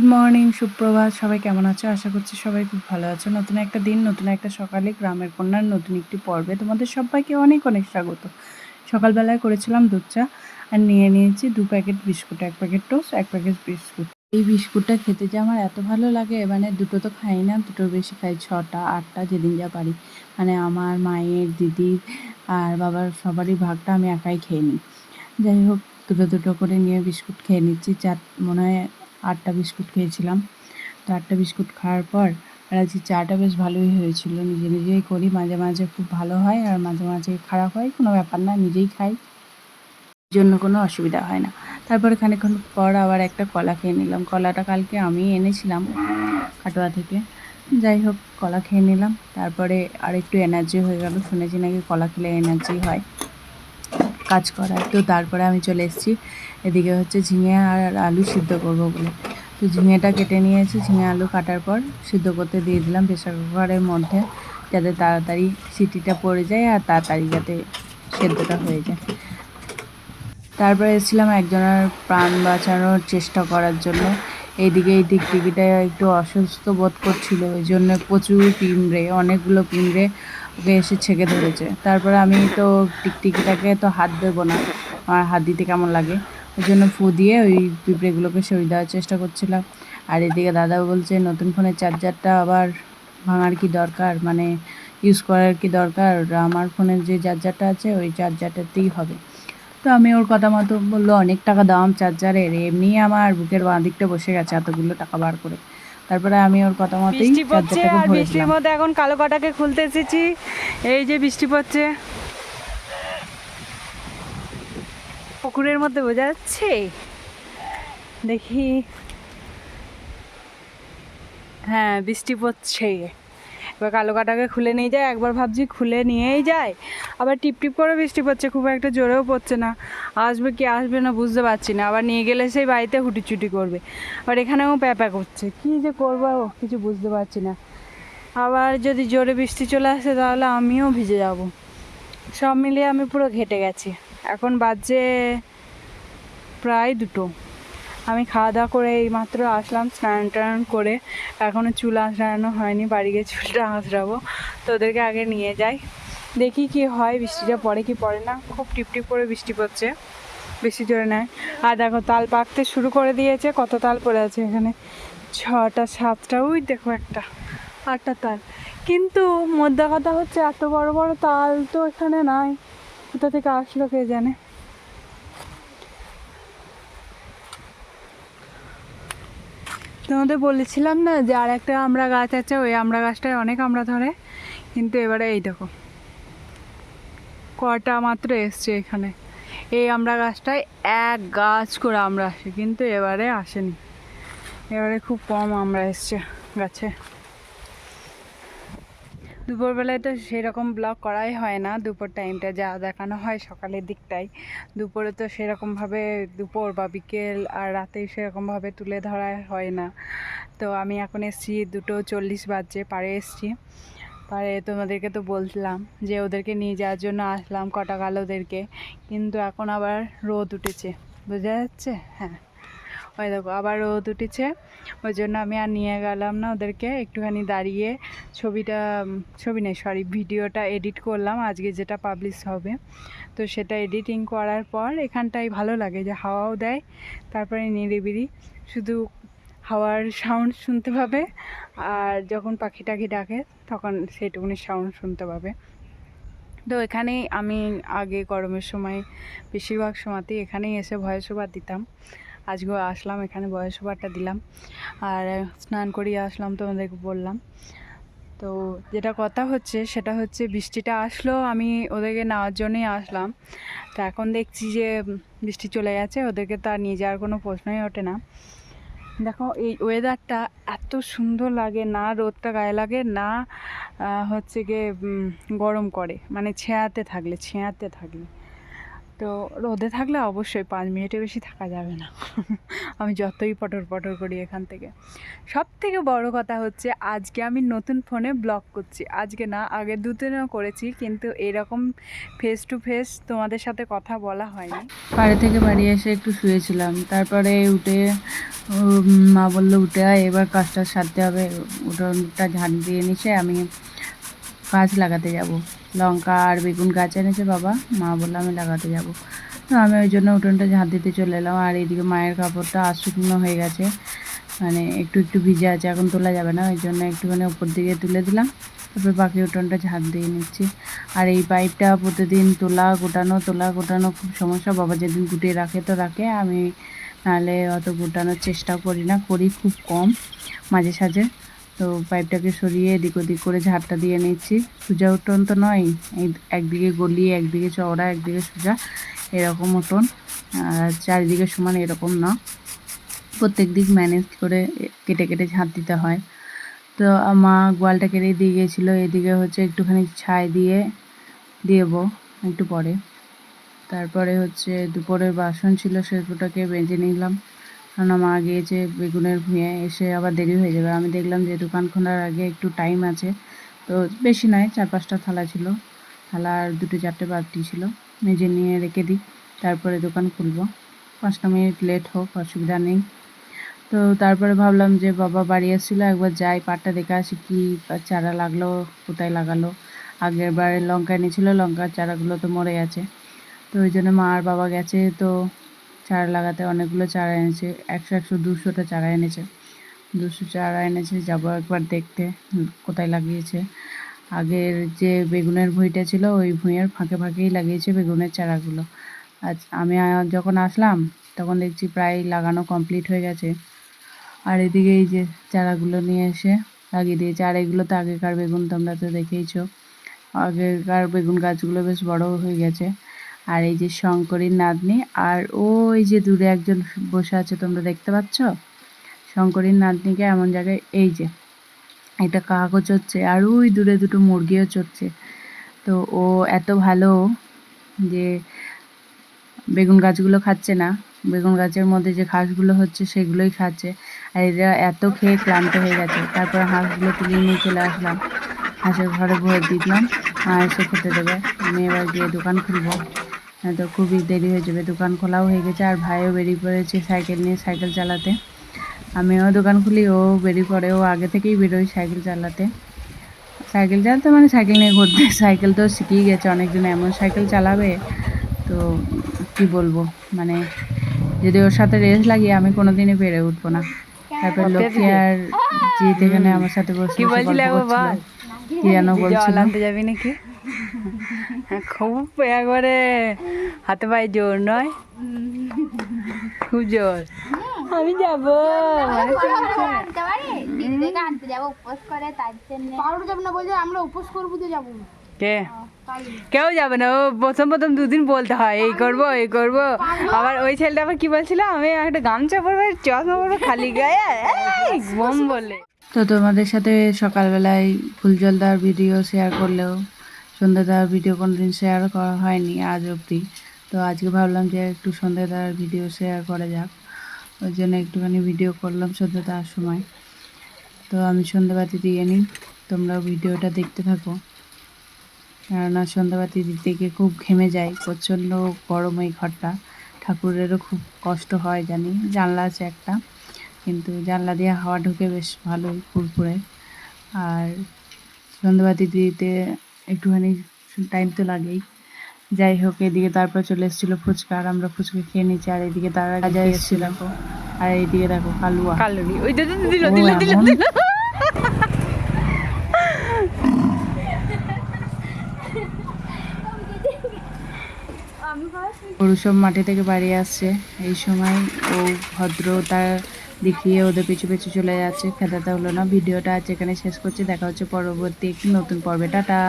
Good morning, সুপ্রভাত। সবাই কেমন আছো? আশা করছি সবাই খুব ভালো আছো। নতুন একটা দিন, নতুন একটা সকালে গ্রামের কন্যার নতুন একটি পর্বে তোমাদের সবাইকে অনেক অনেক স্বাগত। সকালবেলায় করেছিলাম দুধ চা আর নিয়ে নিয়েছি দু প্যাকেট বিস্কুট, এক প্যাকেট টোস্ট, এক প্যাকেট বিস্কুট। এই বিস্কুটটা খেতে যে আমার এত ভালো লাগে মানে দুটো তো খাই না, দুটোর বেশি খাই ছটা, আটটা, যেদিন যা পারি। মানে আমার মায়ের, দিদির আর বাবার সবারই ভাগটা আমি একাই খেয়ে নিই। যাই হোক, দুটো দুটো করে নিয়ে বিস্কুট খেয়ে নিচ্ছি। চার, মনে হয় আটটা বিস্কুট খেয়েছিলাম। তো আটটা বিস্কুট খাওয়ার পর আর আজকে চাটা বেশ ভালোই হয়েছিল। নিজে নিজেই করি, মাঝে মাঝে খুব ভালো হয় আর মাঝে মাঝে খারাপ হয়, কোনো ব্যাপার না, নিজেই খাই। জন্য কোনো অসুবিধা হয় না। তারপরে খানিকক্ষণ পর আবার একটা কলা খেয়ে নিলাম। কলাটা কালকে আমি এনেছিলাম কাটোয়া থেকে। যাই হোক, কলা খেয়ে নিলাম। তারপরে আর একটু এনার্জি হয়ে গেল, শুনেছি নাকি কলা খেলে এনার্জি হয়। কাজ করার। তো তারপরে আমি চলে এসেছি। এদিকে হচ্ছে ঝিঙে আর আলু সিদ্ধ করব বলে। তো ঝিঙেটা কেটে নিয়েছি। ঝিঙে আলু কাটার পর সিদ্ধ করতে দিয়ে দিলাম প্রেশার কুকারের মধ্যে যাতে তাড়াতাড়ি সিটিটা পড়ে যায় আর তাড়াতাড়ি যাতে সেদ্ধটা হয়ে যায়। তারপরে এসেছিলাম একজনের প্রাণ বাঁচানোর চেষ্টা করার জন্য। এইদিকে এই দিক টিকটিকিটা একটু অসুস্থ বোধ করছিল। ওই জন্য প্রচুর পিঁমড়ে অনেকগুলো পিঁমড়ে ওকে এসে ছেঁকে ধরেছে। তারপরে আমি তো টিকটিকিটাকে তো হাত দেবো না, আমার হাত দিতে কেমন লাগে? ওই জন্য ফু দিয়ে ওই পিঁপড়েগুলোকে সরিয়ে দেওয়ার চেষ্টা করছিলাম। আর এদিকে দাদা বলছে, নতুন ফোনের চার্জারটা আবার ভাঙার কি দরকার? মানে ইউজ করার কি দরকার? আমার ফোনের যে চার্জারটা আছে, ওই চার্জারটাতেই হবে। তো আমি ওর কথা মতো বলল, অনেক টাকা দাম চার্জারের। এমনি আমার বুকের বাঁ দিকটা বসে গেছে এতগুলো টাকা বার করে। তারপরে আমি ওর কথা মতোই বৃষ্টি পড়ছে আর বৃষ্টির মধ্যে এখন কালো কাটাকে খুলতে এসেছি। এই যে বৃষ্টি পড়ছে। পুকুরের মধ্যে বোঝা যাচ্ছে। দেখি। হ্যাঁ বৃষ্টি পড়ছে। এবার কালো কাটাকে খুলে নিয়ে যায়, একবার ভাবছি খুলে নিয়েই যায়। আবার টিপ টিপ করে বৃষ্টি পড়ছে, খুব একটা জোরেও পড়ছে না। আসবে কি আসবে না বুঝতে পারছি না, আবার নিয়ে গেলে সেই বাড়িতে হুটিচুটি করবে। আবার এখানেও প্যাপা করছে, কী যে করব কিছু বুঝতে পারছি না। আবার যদি জোরে বৃষ্টি চলে আসে তাহলে আমিও ভিজে যাব। সব মিলিয়ে আমি পুরো ঘেটে গেছি। এখন বাজে প্রায় দুটো। আমি খাওয়া দাওয়া করে এই মাত্র আসলাম, স্নান টান করে। এখনও চুল আঁচড়ানো হয়নি, বাড়ি গিয়ে চুলটা আঁচড়াবো। তো ওদেরকে আগে নিয়ে যাই। দেখি কি হয়, বৃষ্টিটা পড়ে কি পড়ে না। খুব টিপ টিপ করে বৃষ্টি পড়ছে, বেশি জোরে নেয়। আর দেখো, তাল পাকতে শুরু করে দিয়েছে। কত তাল পড়ে আছে এখানে? ছটা, সাতটা, ওই দেখো একটা, আটটা তাল। কিন্তু মোদ্দা কথা হচ্ছে, এত বড় বড় তাল তো এখানে নাই। কোথা থেকে আসলো কে জানে? তোমাদের বলেছিলাম না যে আর একটা আমরা গাছ আছে, ওই আমরা গাছটায় অনেক আমরা ধরে। কিন্তু এবারে এই দেখো। কটা মাত্র এসছে এখানে। এই আমরা গাছটায় এক গাছ করে আমরা আসি, কিন্তু এবারে আসেনি। এবারে খুব কম আমরা এসছে গাছে। দুপুরবেলায় তো সেরকম ব্লগ করাই হয় না। দুপুর টাইমটা যা দেখানো হয় সকালের দিকটাই। দুপুরে তো সেরকমভাবে দুপুর বা বিকেল আর রাতে সেরকমভাবে তুলে ধরা হয় না। তো আমি এখন এসছি দুটো চল্লিশ বাজছে, পাড়ে এসছি। পাড়ে তোমাদেরকে তো বলছিলাম যে ওদেরকে নিয়ে যাওয়ার জন্য আসলাম, কটা কাল ওদেরকে। কিন্তু এখন আবার রোদ উঠেছে। বোঝা যাচ্ছে? হ্যাঁ। ওই দেখো, আবার রোদ উঠেছে ওই জন্য আমি আর নিয়ে গেলাম না ওদেরকে। একটুখানি দাঁড়িয়ে ছবিটা ছবি নেই সরি ভিডিওটা এডিট করলাম। আজকে যেটা পাবলিশ হবে। তো সেটা এডিটিং করার পর এখানটায় ভালো লাগে যে হাওয়াও দেয়, তারপরে নিরিবিলি। শুধু হাওয়ার সাউন্ড শুনতে পাবে আর যখন পাখি টাখি ডাকে তখন সেটুকুনি সাউন্ড শুনতে পাবে। তো এখানেই আমি আগে গরমের সময় বেশিরভাগ সময়তেই এখানেই এসে ভয়েস ওভার দিতাম। আজকেও আসলাম, এখানে বয়স ওভারটা দিলাম। আর স্নান করিয়ে আসলাম তোমাদেরকে বললাম। তো যেটা কথা হচ্ছে, সেটা হচ্ছে বৃষ্টিটা আসলো, আমি ওদেরকে নেওয়ার জন্যই আসলাম। তো এখন দেখছি যে বৃষ্টি চলে গেছে, ওদেরকে তো আর নিয়ে যাওয়ার কোনো প্রশ্নই ওঠে না। দেখো, এই ওয়েদারটা এত সুন্দর লাগে, না রোদটা গায়ে লাগে, না হচ্ছে গিয়ে গরম করে। মানে ছেঁয়াতে থাকলে ছেঁয়াতে থাকলে। তো রোদে থাকলে অবশ্যই পাঁচ মিনিটের বেশি থাকা যাবে না। আমি যতই পটর পটর করি এখান থেকে। সব থেকে বড় কথা হচ্ছে, আজকে আমি নতুন ফোনে ব্লগ করছি। আজকে না আগে দুদিনও করেছি, কিন্তু এরকম ফেস টু ফেস তোমাদের সাথে কথা বলা হয়নি। বাড়ি থেকে বাড়ি এসে একটু শুয়েছিলাম। তারপরে উঠে মা বলল, উঠে এবার কাজটা সারতে হবে। উঠোনটা ঝাড় দিয়ে নিছে আমি গাছ লাগাতে যাব। লঙ্কা আর বেগুন গাছ এনেছে বাবা। মা বলল, আমি লাগাতে যাব। তো আমি ওই জন্য উঠোনটা ঝাড় দিতে চলে এলাম। আর এইদিকে মায়ের কাপড়টা আশুকনো হয়ে গেছে। মানে একটু একটু ভিজে আছে, এখন তোলা যাবে না। ওই জন্য একটুখানি উপর দিকে তুলে দিলাম। তারপর বাকি উঠোনটা ঝাড় দিয়ে নিচ্ছি। আর এই পাইপটা প্রতিদিন তোলা, গোটানো তোলা, গোটানো খুব সমস্যা। বাবা যেদিন গুটিয়ে রাখে, তো রাখে। আমি নাহলে অত গোটানোর চেষ্টাও করি না, করি খুব কম, মাঝে সাঝে। তো পাইপটাকে সরিয়ে এদিক ওদিক করে ঝাড়টা দিয়ে নিচ্ছি। সোজা উঠোন তো নয় একদিকে গলিয়ে একদিকে চওড়া, একদিকে সোজা, এরকম উঠোন। আর চারিদিকে সমান এরকম না। প্রত্যেক দিক ম্যানেজ করে কেটে কেটে ঝাঁট দিতে হয়। তো মা গোয়ালটা কেটে দিয়ে গিয়েছিল, এদিকে হচ্ছে একটুখানি ছাই দিয়ে দেবো একটু পরে। তারপরে হচ্ছে দুপুরের বাসন ছিল, সেগুলোকে বেজে নিলাম। কারণ মা গিয়েছে, বেগুনের ভুঁয়ে এসে আবার দেরি হয়ে যাবে। আমি দেখলাম যে দোকান খোলার আগে একটু টাইম আছে। তো বেশি নয়, চার পাঁচটা থালা ছিল। থালা আর দুটো চারটে বাটি ছিল। মেজে নিয়ে রেখে দিই, তারপরে দোকান খুলবো। পাঁচটা মিনিট লেট হোক, অসুবিধা নেই। তো তারপরে ভাবলাম যে বাবা বাড়ি এসেছিল একবার যাই পাটটা দেখে আসি কী চারা লাগল, কোথায় লাগালো। আগের বারে লঙ্কা এনেছিল, লঙ্কার চারাগুলো তো মরে গেছে। তো ওই জন্য মা আর বাবা গেছে, তো চারা লাগাতে অনেকগুলো চারা এনেছে। একশো একশো দুশোটা চারা এনেছে। দুশো চারা এনেছে, যাব একবার দেখতে কোথায় লাগিয়েছে। আগের যে বেগুনের ভুঁইটা ছিল, ওই ভুঁইয়ের ফাঁকে ফাঁকেই লাগিয়েছে বেগুনের চারাগুলো। আজ আমি যখন আসলাম, তখন দেখছি প্রায় লাগানো কমপ্লিট হয়ে গেছে। আর এদিকে এই যে চারাগুলো নিয়ে এসে লাগিয়ে দিয়েছে। আর এগুলো তো আগেকার বেগুন, তোমরা তো দেখেইছো। আগেকার বেগুন গাছগুলো বেশ বড় হয়ে গেছে। আর এই যে শঙ্করীর নাতনি আর ওই যে দূরে একজন বসে আছে, তোমরা দেখতে পাচ্ছ? শঙ্করীর নাতনিকে এমন জায়গায়, এই যে, একটা কাকও চড়ছে আর ওই দূরে দুটো মুরগিও চড়ছে। তো ও এত ভালো যে বেগুন গাছগুলো খাচ্ছে না। বেগুন গাছের মধ্যে যে ঘাসগুলো হচ্ছে সেগুলোই খাচ্ছে। আর এরা এত খেয়ে ক্লান্ত হয়ে গেছে। তারপর হাঁসগুলো তুলে নিয়ে চলে আসলাম। হাঁসের ঘরে ভরে দিলাম। মা এসে খেতে দেবে। আমি এবার গিয়ে দোকান খুলবো। তো খুবই দেরি হয়ে যাবে দোকান খোলাও হয়ে গেছে আর ভাইও বেরিয়ে পড়েছে সাইকেল নিয়ে সাইকেল চালাতে। আমিও দোকান খুলি ও বেরিয়ে পড়ে ও আগে থেকেই বেরোয় সাইকেল চালাতে। সাইকেল চালাতে মানে সাইকেল নিয়ে ঘুরতে সাইকেল তো শিখিয়ে গেছে অনেকজন এমন সাইকেল চালাবে তো কি বলব? মানে যদি ওর সাথে রেস লাগিয়ে আমি কোনোদিনই পেরে উঠবো না। তারপর লক্ষ্মী আর জিৎ এখানে আমার সাথে বসে কি যেন বলছিল। খুব একবারে হাতে পায়ে জোর নয়। খুব জোর। আমি যাব। আমরা উপোস করব যাব কে? কেউ যাবে না। ও প্রথম প্রথম দুদিন বলতে হয়, এই করব এই করব। আবার ওই ছেলেটা আবার কি বলছিল? আমি একটা গামছা পরবো, চশমা পরবো, খালি গায়ে। বোম বলে। তো তোমাদের সাথে সকালবেলায় ফুল জল দেওয়ার ভিডিও শেয়ার করলেও সন্ধ্যা দেওয়ার ভিডিও কোনোদিন শেয়ার করা হয়নি আজ অবধি। তো আজকে ভাবলাম যে একটু সন্ধ্যা দেওয়ার ভিডিও শেয়ার করা যাক। ওই জন্য একটুখানি ভিডিও করলাম সন্ধ্যা দেওয়ার সময়। তো আমি সন্ধ্যাবাতি দিয়ে নিই তোমরা ভিডিওটা দেখতে থাকো। কেননা সন্ধ্যাবাতি দিতে গিয়ে খুব ঘেমে যায়, প্রচণ্ড গরম এই ঘরটা। ঠাকুরেরও খুব কষ্ট হয় জানি, জানলা আছে একটা। কিন্তু জানলা দিয়ে হাওয়া ঢুকে বেশ ভালোই ফুরফুরে আর সন্ধ্যাবাতি দিতে একটুখানি টাইম তো লাগেই। যাই হোক এদিকে তারপর চলে এসেছিল ফুচকা আর আমরা ফুচকা খেয়ে নিচ্ছি আর এদিকে তারা রাজা এসেছিল। আর এইদিকে দেখো কালুয়া। কালুরি ওই দিল দিল দিল। সব মাঠে থেকে বাড়ি আসছে। এই সময় ও ভদ্রতা দেখিয়ে ওদের পিছু পিছু চলে যাচ্ছে। খেদাতে হলো না। ভিডিওটা আজ এখানে শেষ করছি। দেখা হচ্ছে পরবর্তী একটি নতুন পর্বে। টাটা!